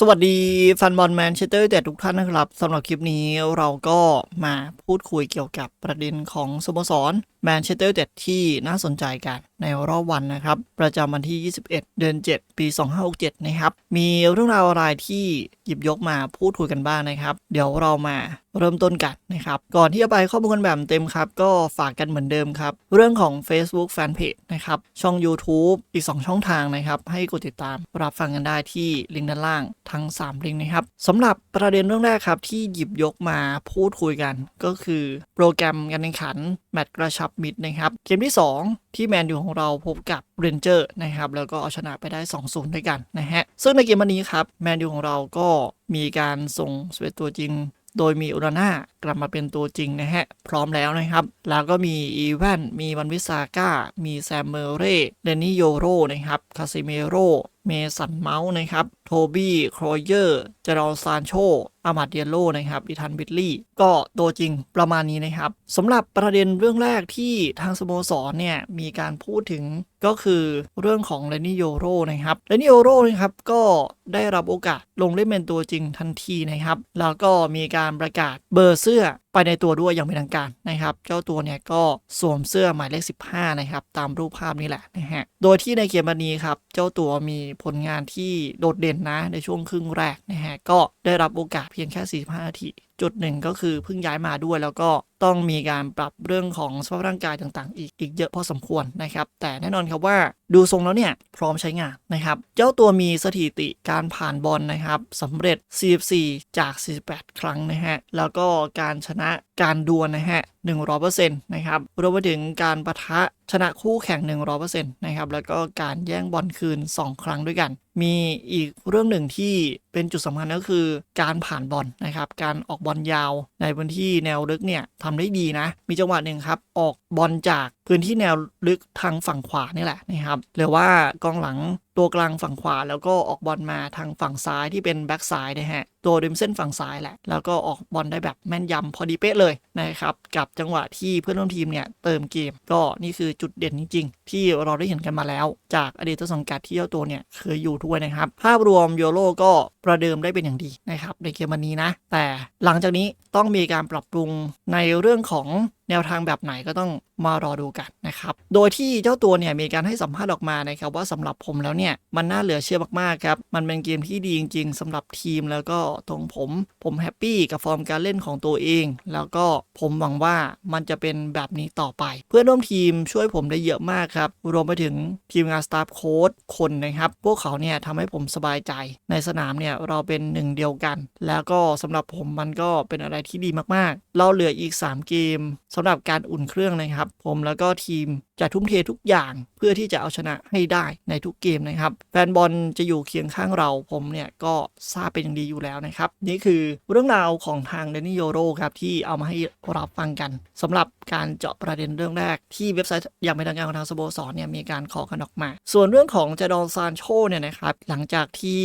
สวัสดีแฟนบอลแมนเชสเตอร์แต่ทุกท่านนะครับสำหรับคลิปนี้เราก็มาพูดคุยเกี่ยวกับประเด็นของสโมสร แมนเชสเตอร์เด็ดที่น่าสนใจกันในรอบวันนะครับ ประจำวันที่ 21 เดือน 7 ปี 2567 นะครับ มีเรื่องราวอะไรที่หยิบยกมาพูดคุยกันบ้างนะครับ เดี๋ยวเรามาเริ่มต้นกันนะครับ ก่อนที่จะไปข้อมูลกันแบบเต็มครับ ก็ฝากกันเหมือนเดิมครับ เรื่องของ Facebook Fanpage นะครับ ช่อง YouTube อีก 2 ช่องทางนะครับ ให้กดติดตามรับฟังกันได้ที่ลิงก์ด้านล่างทั้ง 3 ลิงก์นะครับสำหรับประเด็นเรื่องแรกครับที่หยิบยกมาพูดคุยกัน ก็คือโปรแกรมการแข่งขันแมตช์กระชับมิตรนะครับ เกมที่ 2 ที่แมนยูของเราพบกับเรนเจอร์นะครับ แล้วก็เอาชนะไปได้ 2-0 ด้วยกันนะฮะ ซึ่งในเกมวันนี้ครับ แมนยูของเราก็มีการส่งสเวตตัวจริงโดยมีอุราน่ากลับมาเป็นตัวจริงนะฮะ พร้อมแล้วนะครับ แล้วก็มีอีแวน มีวันวิสาก้า มีแซมเมอร์เร่เดนนี่โยโรนะครับ คาซิเมโร เมสันเมาส์นะครับ โทบี้ครอเยอร์เจรอลซานโชอามาดเดียโลนะครับอีทันบิทลี่ ก็ตัวจริงประมาณนี้นะครับสำหรับประเด็นเรื่องแรกที่ทางสโมสรเนี่ย มีการพูดถึงก็คือเรื่องของเลนิโยโรนะครับเลนิโยโรนะครับ ก็ได้รับโอกาสลงเล่นเป็นตัวจริงทันทีนะครับ แล้วก็มีการประกาศเบอร์เสื้อ ไปในตัวด้วยอย่างเป็นทางการนะครับ เจ้าตัวเนี่ยก็สวมเสื้อหมายเลข 15 นะครับ ตามรูปภาพนี้แหละนะฮะ โดยที่ในเกมวันนี้ครับ เจ้าตัวมีผลงานที่โดดเด่นนะในช่วงครึ่งแรกนะฮะ ก็ได้รับโอกาสเพียงแค่ 45 นาทีจุดหนึ่งก็คือเพิ่งย้ายมาด้วย แล้วก็ต้องมีการปรับเรื่องของสภาพร่างกายต่างๆ อีกอีกเยอะพอสมควรนะครับแต่แน่นอนครับว่าดูทรงแล้วเนี่ยพร้อมใช้งานนะครับ เจ้าตัวมีสถิติการผ่านบอลนะครับสำเร็จ 44 จาก 48 ครั้งนะฮะแล้วก็การชนะการดวลนะฮะ 100%นะครับ รวมไปถึงการประทะชนะคู่แข่ง 100%นะครับ แล้วก็การแย่งบอลคืน 2 ครั้งด้วยกัน มีอีกเรื่องหนึ่งที่เป็นจุดสำคัญก็คือการผ่านบอลนะครับ การออกบอลยาวในพื้นที่แนวลึกเนี่ยทำได้ดีนะ มีจังหวะหนึ่งครับ ออก บอลจากพื้นที่แนวลึกทางฝั่งขวานี่แหละนะครับหรือว่ากองหลังตัวกลางฝั่งขวา แล้วก็ออกบอลมาทางฝั่งซ้ายที่เป็นแบ็กซ้ายนะฮะตัวริมเส้นฝั่งซ้ายแหละ แล้วก็ออกบอลได้แบบแม่นยำพอดีเป๊ะเลยนะครับกับจังหวะที่เพื่อนร่วมทีมเนี่ยเติมเกมก็นี่คือจุดเด่นจริงๆ ที่เราได้เห็นกันมาแล้ว จากอดีตต้นสังกัดที่เจ้าตัวเนี่ยเคยอยู่ด้วยนะครับภาพรวมโยโรก็ประเดิมได้เป็นอย่างดีนะครับในเกมวันนี้นะ แต่หลังจากนี้ต้องมีการปรับปรุงในเรื่องของแนวทางแบบไหนก็ต้องมารอดูกันนะครับ โดยที่เจ้าตัวเนี่ยมีการให้สัมภาษณ์ออกมานะครับว่าสำหรับผมแล้วเนี่ยมันน่าเหลือเชื่อมากๆครับ มันเป็นเกมที่ดีจริงๆสำหรับทีมแล้วก็ตรงผม ผมแฮปปี้กับฟอร์มการเล่นของตัวเอง แล้วก็ผมหวังว่ามันจะเป็นแบบนี้ต่อไป เพื่อนร่วมทีมช่วยผมได้เยอะมากครับ รวมไปถึงทีมงานสตาฟโค้ดคนนะครับ พวกเขาเนี่ยทำให้ผมสบายใจ ในสนามเนี่ยเราเป็นหนึ่งเดียวกัน แล้วก็สำหรับผมมันก็เป็นอะไรที่ดีมากๆ เราเหลืออีก 3 เกมสำหรับการอุ่นเครื่องนะครับ ผมแล้วก็ทีมจะทุ่มเททุกอย่าง พื่อที่จะเอาชนะให้ได้ในทุกเกมนะครับ แฟนบอลจะอยู่เคียงข้างเราผมเนี่ยก็ทราบเป็นอย่างดีอยู่แล้วนะครับ นี่คือเรื่องราวของทางเดนิโยโรครับที่เอามาให้รับฟังกันสำหรับการเจาะประเด็นเรื่องแรก ที่เว็บไซต์อย่างเป็นทางการของทางสโมสรเนี่ยมีการขอกันออกมา ส่วนเรื่องของเจดอลซานโชเนี่ยนะครับหลังจากที่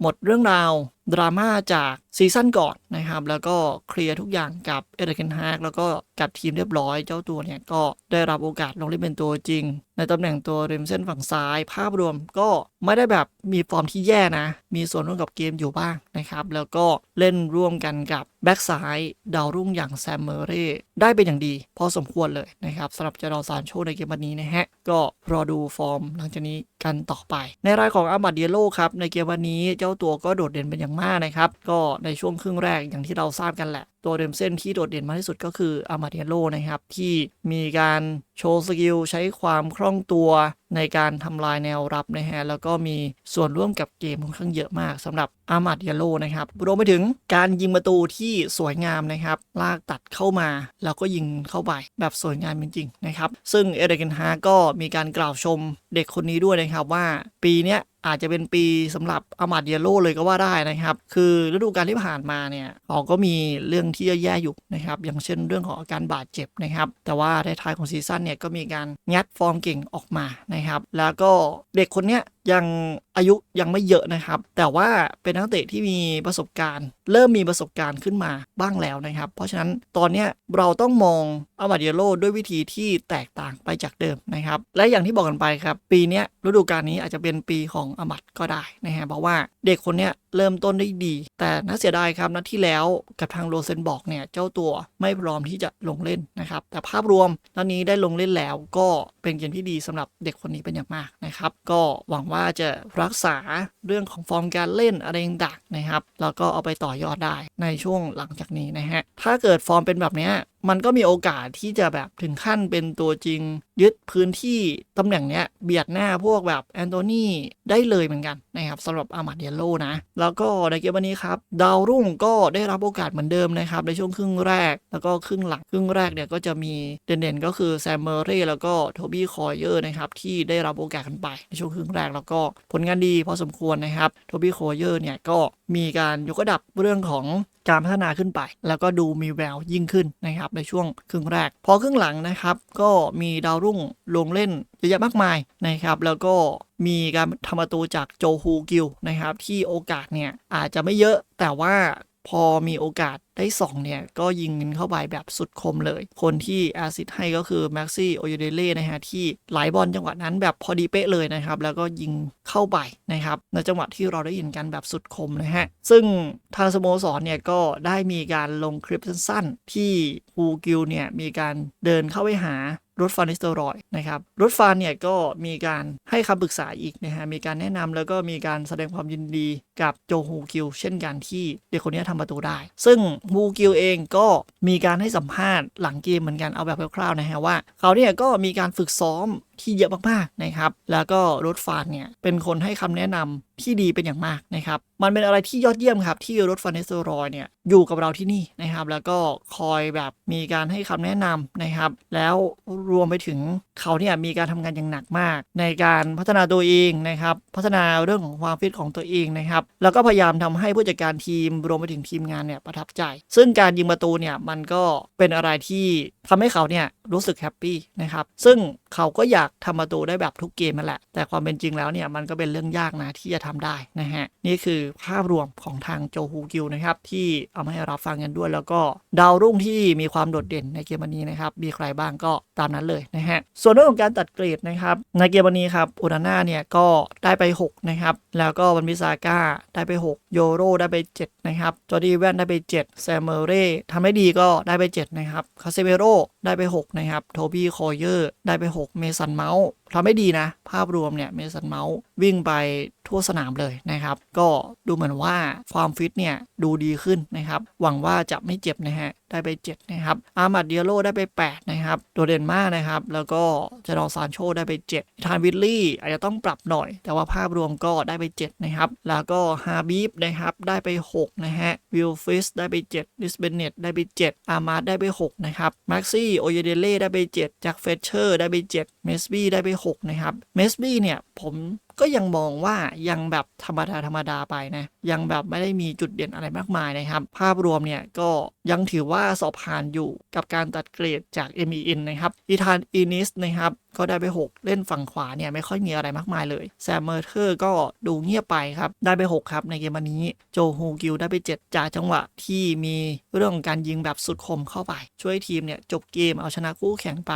หมดเรื่องราวดราม่าจากซีซั่นก่อนนะครับ แล้วก็เคลียร์ทุกอย่างกับเอเดนฮากแล้วก็กับทีมเรียบร้อยเจ้าตัวเนี่ยก็ได้รับโอกาสลงเล่นเป็นตัวจริงในตำแหน่งตัวริมเส้นฝั่งซ้าย ภาพรวมก็ไม่ได้แบบมีฟอร์มที่แย่นะ มีส่วนร่วมกับเกมอยู่บ้างนะครับ แล้วก็เล่นร่วมกันกับแบ็กซ้ายดาวรุ่งอย่างแซมเมอร์เร่ได้เป็นอย่างดี พอสมควรเลยนะครับสำหรับเจรอลซานโชในเกมวันนี้นะฮะ ก็รอดูฟอร์มหลังจากนี้กันต่อไป ในรายของอามาดเดียโลครับ ในเกมวันนี้เจ้าตัวก็โดดเด่นเป็นอย่างมากนะครับ ก็ในช่วงครึ่งแรกอย่างที่เราทราบกันแหละ ตัวเดมเส้นที่โดดเด่นมากที่สุดก็คืออามาเดียโลนะครับ ที่มีการโชว์สกิลใช้ความคล่องตัว ในการทำลายแนวรับนะฮะแล้วก็มีส่วนร่วมกับเกมค่อนข้างเยอะมากสำหรับอามาเดียโลนะครับรวมไปถึงการยิงประตูที่สวยงามนะครับ ลากตัดเข้ามา แล้วก็ยิงเข้าไปแบบสวยงามจริงๆนะครับ ซึ่งเอเดเกนฮาก็มีการกล่าวชมเด็กคนนี้ด้วยนะครับว่าปีเนี้ย อาจจะเป็นปีสำหรับอามาดเยโลเลยก็ว่าได้นะครับ คือฤดูกาลที่ผ่านมาเนี่ยเขาก็มีเรื่องที่แย่ๆอยู่นะครับ อย่างเช่นเรื่องของอาการบาดเจ็บนะครับ แต่ว่าท้ายๆของซีซั่นเนี่ยก็มีการงัดฟอร์มเก่งออกมานะครับ แล้วก็เด็กคนเนี้ยยังอายุยังไม่เยอะนะครับ แต่ว่าเป็นนักเตะที่มีประสบการณ์ เริ่มมีประสบการณ์ขึ้นมาบ้างแล้วนะครับ เพราะฉะนั้นตอนนี้เราต้องมองอามาเดียโลด้วยวิธีที่แตกต่างไปจากเดิมนะครับ และอย่างที่บอกกันไปครับ ปีนี้ฤดูกาลนี้อาจจะเป็นปีของอามัดก็ได้นะฮะเพราะว่าเด็กคนนี้เริ่มต้นได้ดี แต่น่าเสียดายครับนัดที่แล้วกับทางโรเซนบอกเนี่ยเจ้าตัวไม่พร้อมที่จะลงเล่นนะครับ แต่ภาพรวมนัดนี้ได้ลงเล่นแล้วก็เป็นเกมที่ดีสำหรับเด็กคนนี้เป็นอย่างมากนะครับ ก็หวังว่าจะรักษาเรื่องของฟอร์มการเล่นอะไรต่างๆนะครับ แล้วก็เอาไปต่อยอดได้ในช่วงหลังจากนี้นะฮะ ถ้าเกิดฟอร์มเป็นแบบนี้ มันก็มีโอกาสที่จะแบบถึงขั้นเป็นตัวจริง ยึดพื้นที่ตำแหน่งเนี้ยเบียดหน้าพวกแบบแอนโทนีได้เลยเหมือนกันนะครับสำหรับอามาเดียโลนะ แล้วก็ในเกมวันนี้ครับ ดาวรุ่งก็ได้รับโอกาสเหมือนเดิมนะครับ ในช่วงครึ่งแรกแล้วก็ครึ่งหลังครึ่งแรกเนี่ยก็จะมีเด่นๆก็คือแซมเมอร์เร่แล้วก็โทบี้คอยเยอร์นะครับที่ได้รับโอกาสกันไปในช่วงครึ่งแรกแล้วก็ผลงานดีพอสมควรนะครับโทบี้คอยเยอร์เนี่ยก็ มีการยกระดับเรื่องของการพัฒนาขึ้นไป แล้วก็ดูมีแววยิ่งขึ้นนะครับในช่วงครึ่งแรก พอครึ่งหลังนะครับ ก็มีดาวรุ่งลงเล่นเยอะแยะมากมายนะครับ แล้วก็มีการทำประตูจากโจฮูกิลนะครับ ที่โอกาสเนี่ยอาจจะไม่เยอะแต่ว่า พอมีโอกาสได้สองเนี่ย ก็ยิงเข้าไปแบบสุดคมเลย คนที่แอสซิสต์ให้ก็คือแม็กซี่โอยูเดเล่นะฮะ ที่ไหลบอลจังหวะนั้นแบบพอดีเป๊ะเลยนะครับ แล้วก็ยิงเข้าไปนะครับ ในจังหวะที่เราได้ยินกันแบบสุดคมนะฮะ ซึ่งทางสโมสรเนี่ย ก็ได้มีการลงคลิปสั้นๆ ที่ฮูกิลเนี่ย มีการเดินเข้าไปหา รถฟานิสเตอรอยนะครับรถฟานเนี่ยก็มีการให้คำปรึกษาอีกนะฮะมีการแนะนำแล้วก็มีการแสดงความยินดีกับโจฮูกิลเช่นกันที่เด็กคนนี้ทำประตูได้ ซึ่งฮูกิลเองก็มีการให้สัมภาษณ์หลังเกมเหมือนกันเอาแบบคร่าวๆนะฮะว่าเขาเนี่ยก็มีการฝึกซ้อม ที่เยอะมากๆนะครับ แล้วก็รถฟานเนี่ยเป็นคนให้คำแนะนำที่ดีเป็นอย่างมากนะครับ มันเป็นอะไรที่ยอดเยี่ยมครับ ที่รถฟานเนสเตอรอยเนี่ยอยู่กับเราที่นี่นะครับ แล้วก็คอยแบบมีการให้คำแนะนำนะครับ แล้วรวมไปถึงเขาเนี่ยมีการทำงานอย่างหนักมาก ในการพัฒนาตัวเองนะครับ พัฒนาเรื่องของความฟิตของตัวเองนะครับ แล้วก็พยายามทำให้ผู้จัดการทีมรวมไปถึงทีมงานเนี่ยประทับใจ ซึ่งการยิงประตูเนี่ยมันก็เป็นอะไรที่ทำให้เขาเนี่ยรู้สึกแฮปปี้นะครับ ซึ่งเขาก็อยากทำประตูได้แบบทุกเกมนั่นแหละ แต่ความเป็นจริงแล้วเนี่ยมันก็เป็นเรื่องยากนะที่จะทำได้นะฮะ นี่คือภาพรวมของทางโจฮูกิลนะครับ ที่เอามาให้รับฟังกันด้วย แล้วก็ดาวรุ่งที่มีความโดดเด่นในเกมวันนี้นะครับ มีใครบ้างก็ตามนั้นเลยนะฮะ ส่วนเรื่องของการตัดเกรดนะครับ ในเกมวันนี้ครับโอนาน่าเนี่ยก็ได้ไป 6 นะครับ แล้วก็วันบิซาก้าได้ไป 6 โยโรได้ไป 7 นะครับจอร์ดีแวนได้ไป 7 แซมเมอร์เร่ทำได้ดีก็ได้ไป 7 นะครับคาเซเบโร ได้ไป 6 นะครับ โทบี้คอเยอร์ ได้ไป 6 เมสันเมาส์ ทำได้ดีนะ ภาพรวมเนี่ยเมสันเมาส์วิ่งไปทั่วสนามเลยนะครับ ก็ดูเหมือนว่าความฟิตเนี่ยดูดีขึ้นนะครับ หวังว่าจะไม่เจ็บนะฮะ ได้ไป 7 นะครับ อามัดเดียโลได้ไป 8 นะครับ โดดเด่นมากนะครับ แล้วก็เจดองซานโชได้ไป 7 ทานวิลลี่อาจจะต้องปรับหน่อย แต่ว่าภาพรวมก็ได้ไป 7 นะครับ แล้วก็ฮาบีฟนะครับได้ไป 6 นะฮะ วิลฟิสได้ไป 7 ดิสเบเนตได้ไป 7 อามาร์ได้ไป 6 นะครับ แม็กซี่ โอเยเดเล่ได้ไป 7จ็คเฟเชอร์ได้ไป 7เมสบี้ได้ไป 6 นะครับ เมสบี้เนี่ยผมก็ยังมองว่ายังแบบธรรมดาธรรมดาไปนะ ยังแบบไม่ได้มีจุดเด่นอะไรมากมายนะครับ ภาพรวมเนี่ยก็ยังถือว่าสอบผ่านอยู่กับการตัดเกรดจาก MEN นะครับอีธานอินิสนะครับก็ได้ไป 6 เล่นฝั่งขวาเนี่ยไม่ค่อยมีอะไรมากมายเลย แซมเมอร์เทอร์ก็ดูเงียบไปครับ ได้ไป 6 ครับในเกมวันนี้ โจฮูกิลได้ไป 7 จากจังหวะที่มีเรื่องของการยิงแบบสุดคมเข้าไป ช่วยทีมเนี่ยจบเกมเอาชนะคู่แข่งไป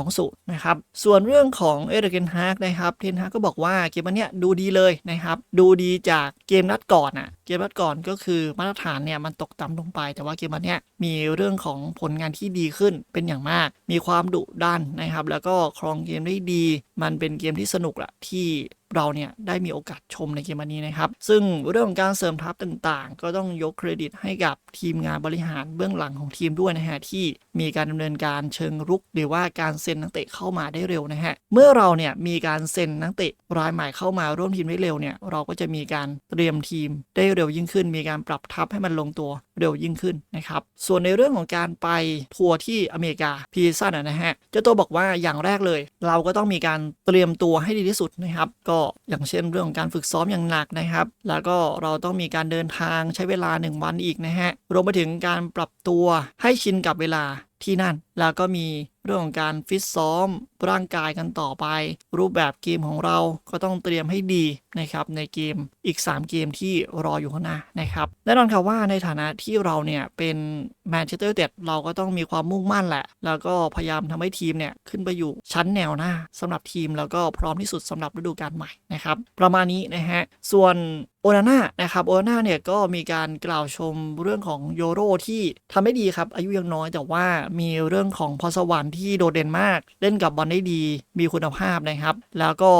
2-0นะครับ ส่วนเรื่องของเอเดเกนฮากนะครับ เทนฮากก็บอกว่าเกมวันเนี้ยดูดีเลยนะครับ ดูดีจากเกมนัดก่อนอะ เกมก่อนก็คือมาตรฐานเนี่ยมันตกต่ำลงไป แต่ว่าเกมวันนี้มีเรื่องของผลงานที่ดีขึ้นเป็นอย่างมาก มีความดุดันนะครับ แล้วก็ครองเกมได้ดี มันเป็นเกมที่สนุกละที่เราเนี่ยได้มีโอกาสชมในเกมวันนี้นะครับ ซึ่งเรื่องของการเสริมทัพต่างๆ ก็ต้องยกเครดิตให้กับทีมงานบริหารเบื้องหลังของทีมด้วยนะฮะที่มีการดำเนินการเชิงรุก หรือว่าการเซ็นนักเตะเข้ามาได้เร็วนะฮะเมื่อเราเนี่ยมีการเซ็นนักเตะรายใหม่เข้ามาร่วมทีมได้เร็วเนี่ยเราก็จะมีการเตรียมทีมได้เร็วยิ่งขึ้น มีการปรับทัพให้มันลงตัวเร็วยิ่งขึ้นนะครับ ส่วนในเรื่องของการไปทัวร์ที่อเมริกาพีซันนะฮะเจ้าตัวบอกว่าอย่างแรกเลย เราก็ต้องมีการเตรียมตัวให้ดีที่สุดนะครับ ก็อย่างเช่นเรื่องของการฝึกซ้อมอย่างหนักนะครับ แล้วก็เราต้องมีการเดินทางใช้เวลา 1 วันอีกนะฮะรวมไปถึงการปรับตัวให้ชินกับเวลา ที่นั่น แล้วก็มีเรื่องของการฟิตซ้อมร่างกายกันต่อไป รูปแบบเกมของเราก็ต้องเตรียมให้ดีนะครับในเกมอีก 3 เกมที่รออยู่ข้างหน้านะครับแน่นอนครับว่าในฐานะที่เราเนี่ยเป็น แมนเชสเตอร์เต็ดเราก็ต้องมีความมุ่งมั่นแหละ แล้วก็พยายามทำให้ทีมเนี่ยขึ้นไปอยู่ชั้นแนวหน้าสำหรับทีมแล้วก็พร้อมที่สุดสำหรับฤดูกาลใหม่นะครับประมาณนี้นะฮะส่วนโอนาน่านะครับโอนาน่าเนี่ยก็มีการกล่าวชมเรื่องของโยโรที่ทำได้ดีครับ อายุยังน้อยแต่ว่ามีเรื่องของพรสวรรค์ที่โดดเด่นมาก เล่นกับบอลได้ดีมีคุณภาพนะครับ แล้วก็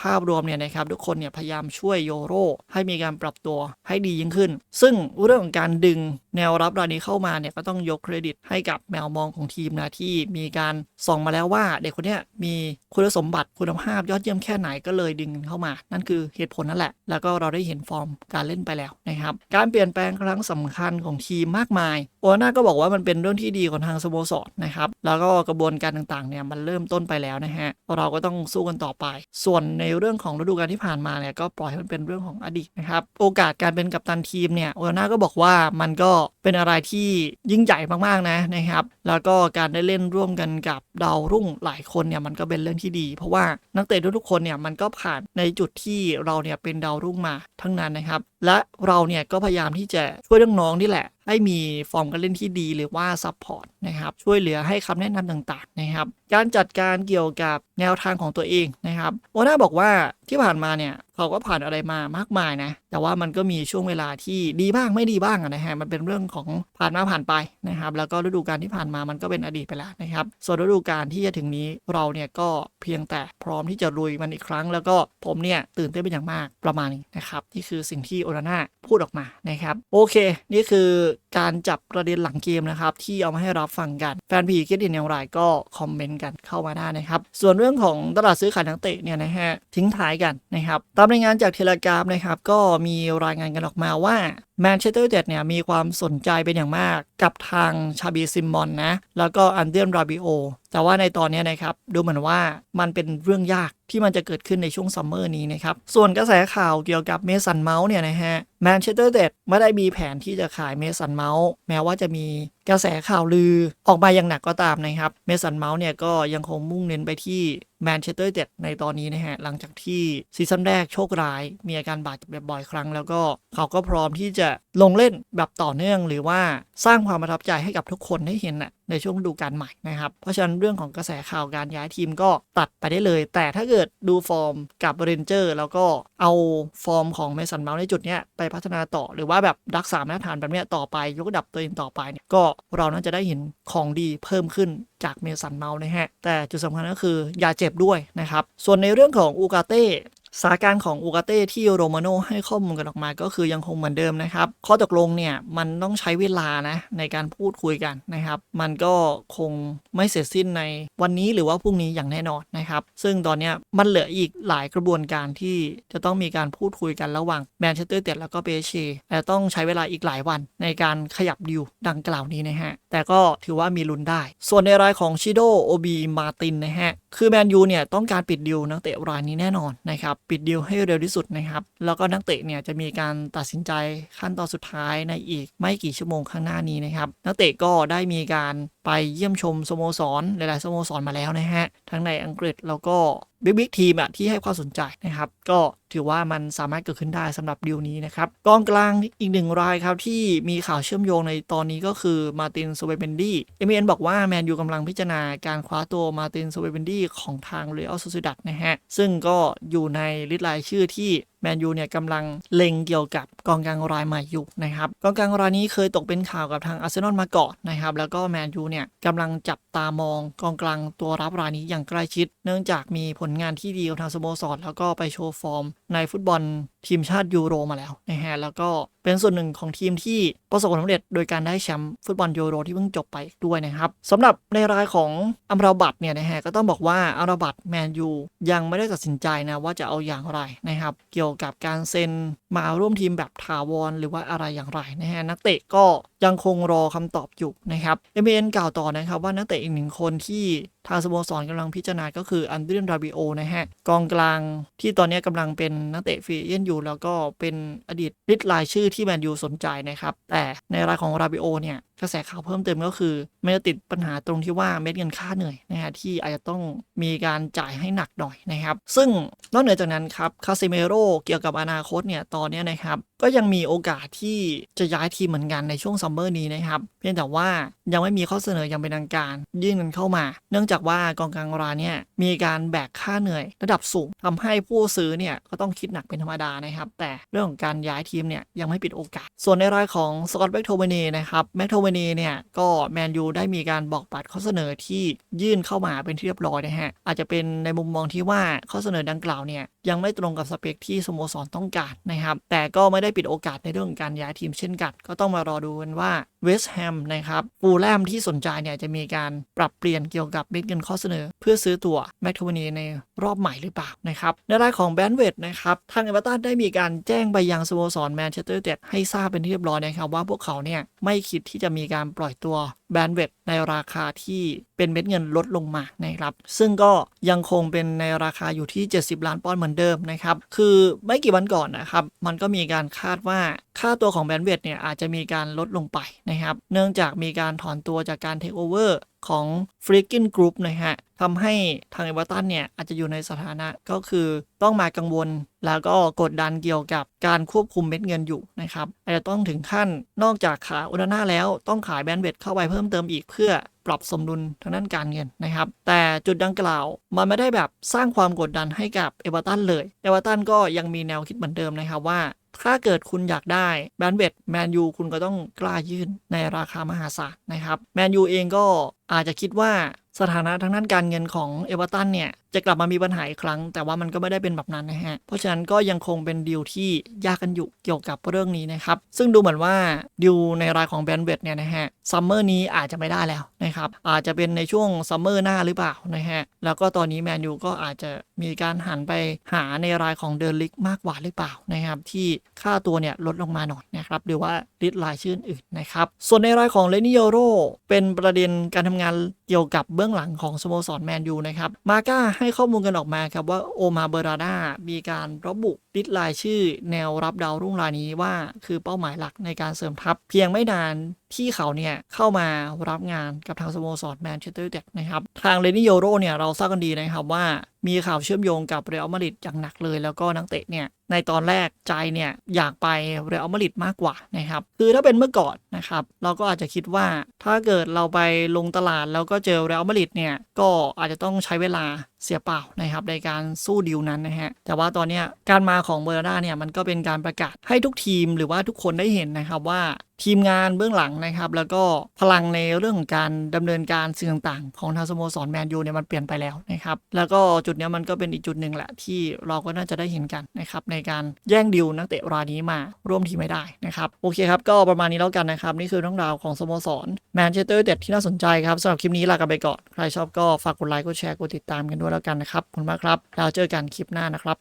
ภาพรวมเนี่ยนะครับทุกคนเนี่ยพยายามช่วยโยโรให้มีการปรับตัวให้ดียิ่งขึ้น ซึ่งเรื่องของการดึงแนวรับรายนี้เข้ามาเนี่ยก็ต้องยกเครดิตให้กับแมวมองของทีมนะที่มีการส่องมาแล้วว่าเด็กคนนี้มีคุณสมบัติคุณภาพยอดเยี่ยมแค่ไหนก็เลยดึงเข้ามา นั่นคือเหตุผลนั่นแหละ แล้วก็เราได้เห็นฟอร์มการเล่นไปแล้วนะครับการเปลี่ยนแปลงครั้งสำคัญของทีมมากมายโอนาน่าก็บอกว่ามันเป็นเรื่องที่ดีของทางสโมสรนะครับแล้วก็กระบวนการต่างๆเนี่ยมันเริ่มต้นไปแล้วนะฮะเราก็ต้องสู้กันต่อไป ส่วนในเรื่องของฤดูกาลที่ผ่านมาเนี่ยก็ปล่อยให้มันเป็นเรื่องของอดีตนะครับโอกาสการเป็นกัปตันทีมเนี่ยโอนาน่าก็บอกว่ามันก็เป็นอะไรที่ยิ่งใหญ่มากๆนะนะครับ แล้วก็การได้เล่นร่วมกันกับดาวรุ่งหลายคนเนี่ยมันก็เป็นเรื่องที่ดี เพราะว่านักเตะทุกๆคนเนี่ยมันก็ผ่านในจุดที่เราเนี่ยเป็นดาวรุ่งมาทั้งนั้นนะครับ และเราเนี่ยก็พยายามที่จะช่วยน้องๆนี่แหละ ให้มีฟอร์มการเล่นที่ดีหรือว่าซัพพอร์ตนะครับช่วยเหลือให้คำแนะนำต่างๆนะครับ การจัดการเกี่ยวกับแนวทางของตัวเองนะครับโอน่าบอกว่าที่ผ่านมาเนี่ยเขาก็ผ่านอะไรมามากมายนะแต่ว่ามันก็มีช่วงเวลาที่ดีบ้างไม่ดีบ้างนะฮะมันเป็นเรื่องของผ่านมาผ่านไปนะครับแล้วก็ฤดูกาลที่ผ่านมามันก็เป็นอดีตไปแล้วนะครับส่วนฤดูกาลที่จะถึงนี้เราเนี่ยก็เพียงแต่พร้อมที่จะลุยมันอีกครั้ง แล้วก็ผมเนี่ยตื่นเต้นเป็นอย่างมากประมาณนี้นะครับนี่คือสิ่งที่โอนาน่าพูดออกมานะครับ โอเค นี่คือการจับประเด็นหลังเกมนะครับ ที่เอามาให้รับฟังกัน แฟนพีคิดเห็นอย่างไรก็คอมเมนต์กันเข้ามาได้นะครับ ส่วนเรื่องของตลาดซื้อขายนักเตะเนี่ยนะฮะทิ้งท้ายกันนะครับ ตามรายงานจากเทเลกราฟนะครับก็มีรายงานกันออกมาว่า แมนเชสเตอร์เดเนี่ยมีความสนใจเป็นอย่างมากกับทางชาบีซิมมอนนะ แล้วก็อันเดียนราบิโอ แต่ว่าในตอนนี้นะครับ ดูเหมือนว่ามันเป็นเรื่องยากที่มันจะเกิดขึ้นในช่วงซัมเมอร์นี้นะครับ ส่วนกระแสข่าวเกี่ยวกับเมสันเมาส์เนี่ยนะฮะ แมนเชสเตอร์เดไม่ได้มีแผนที่จะขายเมสันเมาส์แม้ว่าจะมีกระแสข่าวลือออกมาอย่างหนักก็ตามนะครับ เมสันเมาส์เนี่ยก็ยังคงมุ่งเน้นไปที่แมนเชสเตอร์เดในตอนนี้นะฮะ หลังจากที่ซีซั่นแรกโชคร้าย มีอาการบาดเจ็บบ่อยครั้ง แล้วก็เขาก็พร้อมที่จะลงเล่นแบบต่อเนื่อง หรือว่าสร้างความประทับใจให้กับทุกคนได้เห็นน่ะในช่วงฤดูกาลใหม่นะครับ เพราะฉะนั้นเรื่องของกระแสข่าวการย้ายทีมก็ตัดไปได้เลย แต่ถ้าเกิดดูฟอร์มกับเรนเจอร์แล้วก็เอาฟอร์มของเมสันเมาส์ในจุดเนี้ยไปพัฒนาต่อ หรือว่าแบบรักษามาตรฐานแบบนี้ต่อไป ยกระดับตัวเองต่อไปเนี่ยก็เราน่าจะได้เห็นของดีเพิ่มขึ้นจากเมสันเมาส์นะฮะ แต่จุดสำคัญก็คืออย่าเจ็บด้วยนะครับ ส่วนในเรื่องของอูกาเต้ สถานการณ์ของอูกาเต้ที่โรมาโนให้ข้อมูลกันออกมาก็คือยังคงเหมือนเดิมนะครับ ข้อตกลงเนี่ยมันต้องใช้เวลานะในการพูดคุยกันนะครับ มันก็คงไม่เสร็จสิ้นในวันนี้หรือว่าพรุ่งนี้อย่างแน่นอนนะครับ ซึ่งตอนนี้มันเหลืออีกหลายกระบวนการที่จะต้องมีการพูดคุยกันระหว่างแมนเชสเตอร์เต็ดแล้วก็เปเชแต่ต้องใช้เวลาอีกหลายวันในการขยับดิวดังกล่าวนี้นะฮะแต่ก็ถือว่ามีลุ้นได้ ส่วนในรายของชิโดโอบีมาตินนะฮะคือแมนยูเนี่ยต้องการปิดดิวนักเตะรายนี้แน่นอนนะครับปิดดิวให้เร็วที่สุดนะครับ แล้วก็นักเตะเนี่ยจะมีการตัดสินใจขั้นตอนสุดท้ายในอีกไม่กี่ชั่วโมงข้างหน้านี้นะครับ นักเตะก็ได้มีการไปเยี่ยมชมสโมสรหลายๆสโมสรมาแล้วนะฮะ ทั้งในอังกฤษแล้วก็ บิ๊กบิ๊กทีมอะที่ให้ความสนใจนะครับ ก็ถือว่ามันสามารถเกิดขึ้นได้สำหรับดีลนี้นะครับกองกลางอีกหนึ่งรายครับที่มีข่าวเชื่อมโยงในตอนนี้ก็คือมาตินโซเวเบนดี้เอเมนบอกว่าแมนยูกำลังพิจารณาการคว้าตัวมาตินโซเวเบนดี้ของทางเรอัลโซซิดัดนะฮะซึ่งก็อยู่ในลิสต์รายชื่อที่ แมนยูเนี่ยกำลังเล็งเกี่ยวกับกองกลางรายใหม่อยู่นะครับกองกลางรายนี้เคยตกเป็นข่าวกับทางอาร์เซนอลมาก่อนนะครับแล้วก็แมนยูเนี่ยกำลังจับตามองกองกลางตัวรับรายนี้อย่างใกล้ชิด เนื่องจากมีผลงานที่ดีของทางสโมสรแล้วก็ไปโชว์ฟอร์ม ในฟุตบอลทีมชาติยูโรมาแล้วนะฮะแล้วก็เป็นส่วนหนึ่งของทีมที่ประสบความสำเร็จโดยการได้แชมป์ฟุตบอลยูโรที่เพิ่งจบไปด้วยนะครับสำหรับในรายของอัมราบัตเนี่ยนะฮะก็ต้องบอกว่าอัมราบัตแมนยูยังไม่ได้ตัดสินใจนะว่าจะเอาอย่างไรนะครับเกี่ยวกับการเซ็นมาร่วมทีมแบบถาวรหรือว่าอะไรอย่างไรนะฮะนักเตะก็ยังคงรอคำตอบอยู่นะครับเอ็มนกล่าวต่อนะครับว่านักเตะอีกหนึ่งคนที่ ทางสโมสรกำลังพิจารณาก็คืออันเดรียนราบิโอนะฮะ กองกลางที่ตอนนี้กำลังเป็นนักเตะฟรีเอเจนต์อยู่ แล้วก็เป็นอดีตลิสต์รายชื่อที่แมนยูสนใจนะครับ แต่ในรายของราบิโอเนี่ยกระแสข่าวเพิ่มเติมก็คือมันจะติดปัญหาตรงที่ว่าเม็ดเงินค่าเหนื่อยนะฮะที่อาจจะต้องมีการจ่ายให้หนักหน่อยนะครับ ซึ่งนอกเหนือจากนั้นครับคาซิเมโรเกี่ยวกับอนาคตเนี่ยตอนนี้นะครับก็ยังมีโอกาสที่จะย้ายทีมเหมือนกันในช่วงซัมเมอร์นี้นะครับเพียงแต่ว่ายังไม่มีข้อเสนออย่างเป็นทางการยื่นเงินเข้ามา เนื่องจากจากว่ากองกลางรายเนี่ยมีการแบกค่าเหนื่อย ระดับสูงทำให้ผู้ซื้อเนี่ยก็ต้องคิดหนักเป็นธรรมดานะครับ แต่เรื่องของการย้ายทีมเนี่ยยังไม่ปิดโอกาส ส่วนในรายของสกอตแบ็กโทเวเนีนะครับแม็กโทเวเนีเนี่ยก็แมนยูได้มีการบอกปัดข้อเสนอที่ยื่นเข้ามาเป็นที่เรียบร้อยนะฮะอาจจะเป็นในมุมมองที่ว่าข้อเสนอดังกล่าวเนี่ย ยังไม่ตรงกับสเปคที่สโมสรต้องการนะครับ แต่ก็ไม่ได้ปิดโอกาสในเรื่องการย้ายทีมเช่นกัน ก็ต้องมารอดูกันว่าเวสต์แฮมนะครับฟูลแลมที่สนใจเนี่ยจะมีการปรับเปลี่ยนเกี่ยวกับเม็ดเงินข้อเสนอ เพื่อซื้อตัวแมคโทวนีในรอบใหม่หรือเปล่านะครับในรายของแบนเวดนะครับทางเอเวอร์ตันได้มีการแจ้งไปยังสโมสรแมนเชสเตอร์ยูไนเต็ดให้ทราบเป็นที่เรียบร้อยนะครับว่าพวกเขาเนี่ยไม่คิดที่จะมีการปล่อยตัวแบนเวดในราคาที่เป็นเม็ดเงินลดลงมานะครับซึ่งก็ยังคงเป็นในราคาอยู่ที่ 70 ล้านปอนด์เหมือนเดิมนะครับ คือไม่กี่วันก่อนนะครับ มันก็มีการคาดว่าค่าตัวของแบนเวดเนี่ยอาจจะมีการลดลงไปนะครับ เนื่องจากมีการถอนตัวจากการเทคโอเวอร์ ของฟริกกินกรุ๊ปนะฮะทำให้ทางเอเวอร์ตันเนี่ยอาจจะอยู่ในสถานะก็คือต้องมากังวล แล้วก็กดดันเกี่ยวกับการควบคุมเม็ดเงินอยู่นะครับอาจจะต้องถึงขั้นนอกจากขายอุดนาแล้วต้องขายแบนเวดเข้าไปเพิ่มเติมอีกเพื่อปรับสมดุลทางด้านการเงินนะครับ แต่จุดดังกล่าวมันไม่ได้แบบสร้างความกดดันให้กับเอเวอร์ตันเลยเอเวอร์ตันก็ยังมีแนวคิดเหมือนเดิมนะครับว่าถ้าเกิดคุณอยากได้แบนเวดแมนยูคุณก็ต้องกล้ายื่นในราคามหาศาลนะครับแมนยูเองก็ อาจจะคิดว่าสถานะทางด้านการเงินของเอเวอร์ตันเนี่ย จะกลับมามีปัญหาอีกครั้ง แต่ว่ามันก็ไม่ได้เป็นแบบนั้นนะฮะ เพราะฉะนั้นก็ยังคงเป็นดีลที่ยากกันอยู่เกี่ยวกับเรื่องนี้นะครับ ซึ่งดูเหมือนว่าดีลในรายของแบนเวดเนี่ยนะฮะซัมเมอร์นี้อาจจะไม่ได้แล้วนะครับ อาจจะเป็นในช่วงซัมเมอร์หน้าหรือเปล่านะฮะ แล้วก็ตอนนี้แมนยูก็อาจจะมีการหันไปหาในรายของเดอร์ลิกมากกว่าหรือเปล่านะครับที่ค่าตัวเนี่ยลดลงมาหน่อยนะครับหรือว่า ลิดรายชื่ออื่นนะครับ ส่วนในรายของเลนิโยโรเป็นประเด็นการทำงาน กี่ยวกับเบื้องหลังของสโมสรแมนยูนะครับ มาก้าให้ข้อมูลกันออกมาครับว่าโอมาเบราดา มีการระบุลิดรายชื่อแนวรับดาวรุ่งรายนี้ว่าคือเป้าหมายหลักในการเสริมทัพ เพียงไม่นานที่เขาเนี่ยเข้ามารับงานกับทางสโมสรแมนเชสเตอร์ยูไนเต็ดนะครับ ทางเลนิโยโรเนี่ยเราทราบกันดีนะครับว่ามีข่าวเชื่อมโยงกับเรอัลมาดริดอย่างหนักเลย แล้วก็นักเตะเนี่ยในตอนแรกใจเนี่ยอยากไปเรอัลมาดริดมากกว่านะครับ คือถ้าเป็นเมื่อก่อนนะครับ เราก็อาจจะคิดว่าถ้าเกิดเราไปลงตลาดแล้วก็เจอเรอัลมาดริดเนี่ยก็อาจจะต้องใช้เวลา เสียเปล่านะครับในการสู้ดีลนั้นนะฮะแต่ว่าตอนนี้การมาของเบอร์นาเนี่ยมันก็เป็นการประกาศให้ทุกทีมหรือว่าทุกคนได้เห็นนะครับว่าทีมงานเบื้องหลังนะครับ แล้วก็พลังในเรื่องของการดำเนินการสิ่งต่างๆ ของทางสโมสรแมนยูเนี่ยมันเปลี่ยนไปแล้วนะครับ แล้วก็จุดนี้มันก็เป็นอีกจุดหนึ่งแหละที่เราก็น่าจะได้เห็นกันนะครับในการแย่งดิวนักเตะรายนี้มาร่วมทีมไม่ได้นะครับ โอเคครับ ก็ประมาณนี้แล้วกันนะครับ นี่คือเรื่องราวของสโมสรแมนเชสเตอร์เต็ดที่น่าสนใจครับสำหรับคลิปนี้ลากันไปก่อนใครชอบก็ฝากกดไลค์กดแชร์กดติดตามกันด้วยแล้วกันนะครับคุณมากครับแล้วเจอกันคลิปหน้านะครับ